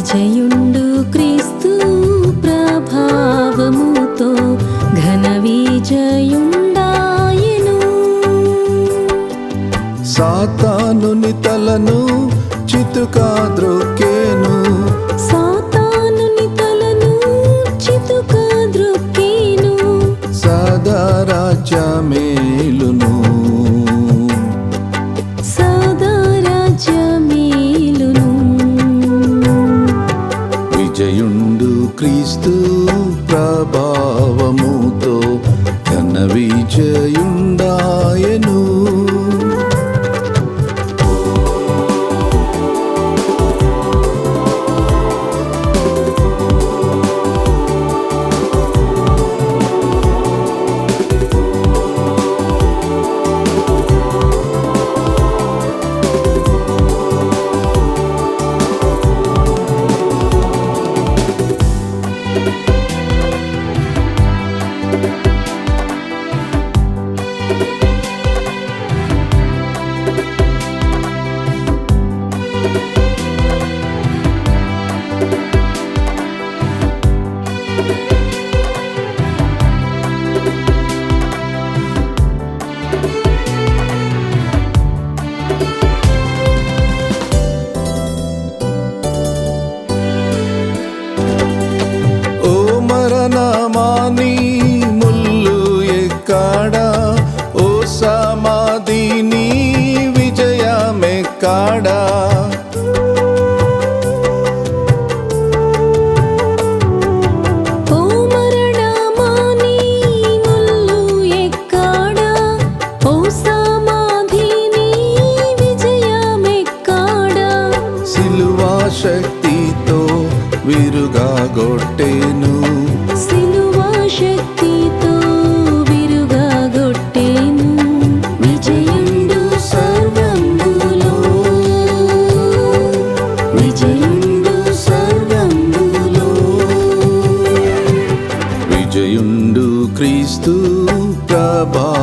విజయుండు క్రీస్తు ప్రభావముతో ఘన విజయుండాయను. సాతానుని తలను చితుకా ద్రోకే பாடா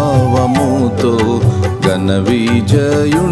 భావముతో ఘన విజయుండాయను.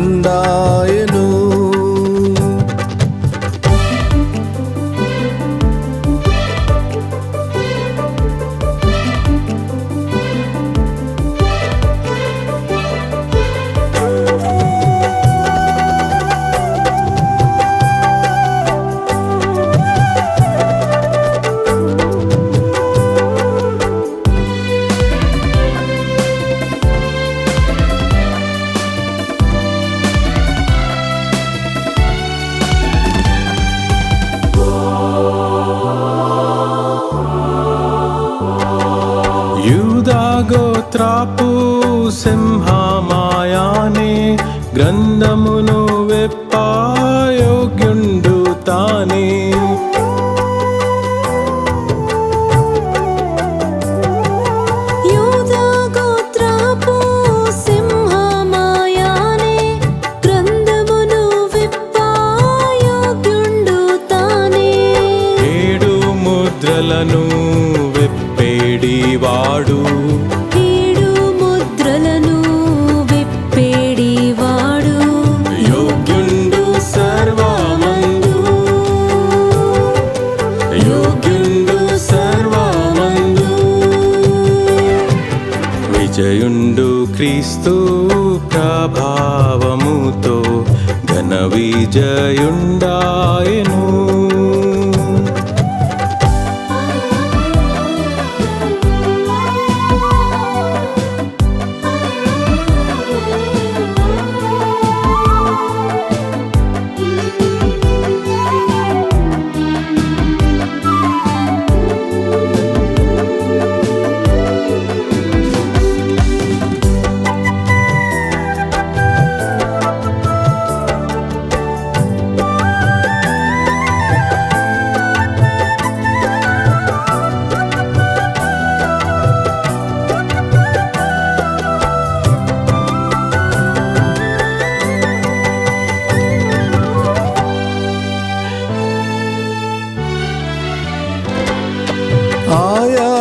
సింహమాయానే గ్రంథమును వెప్పాయోగ్యుండు తానే ముద్రలను వెప్పేడి వాడు నిలిచయుండు క్రీస్తు ప్రభావముతో ఘన విజయుండాయను.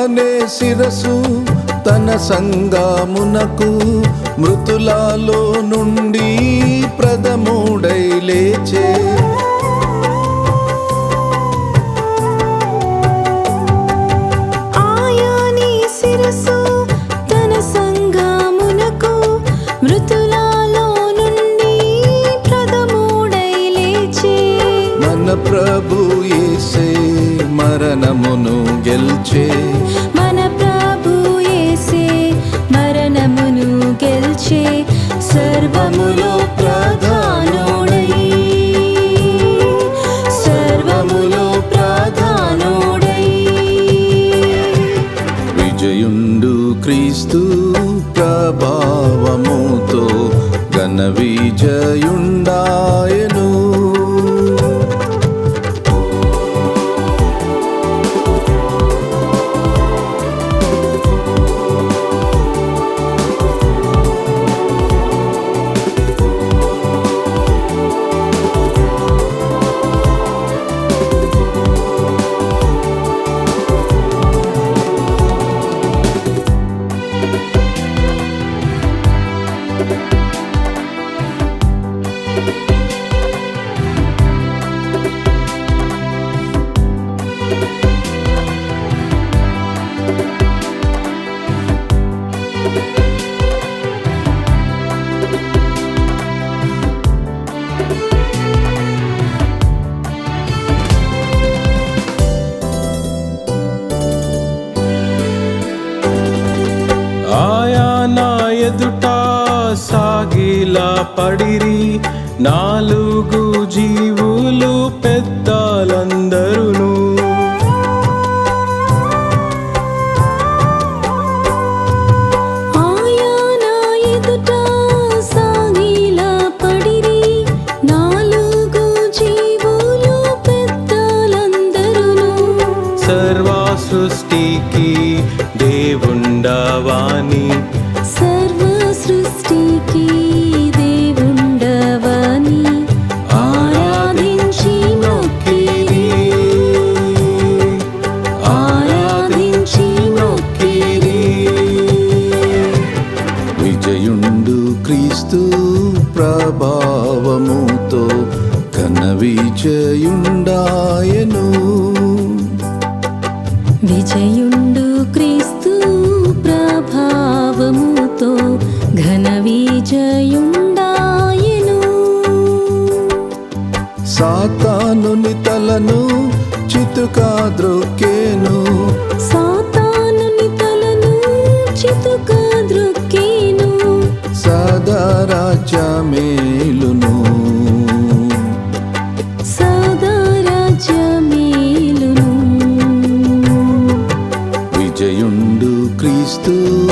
తానే శిరసు తన సంగామునకు మృతులాలో నుండి ప్రదముడై లేచే ఘన సాగిలా పడిరి. నాలుగు జీవులు పెద్దలందరును. సర్వ సృష్టికి దేవుండవాని సర్వ సృష్టికి విజయుండాయను. విజయుండు క్రీస్తు ప్రభావముతో ఘన విజయుండాయను. సాతానుని తలను చితుకా ద్రొక్కేను. సాతానుని తలను చితుక ద్రొక్కేను. సదా రాజ్యమేలును. క్రీస్తు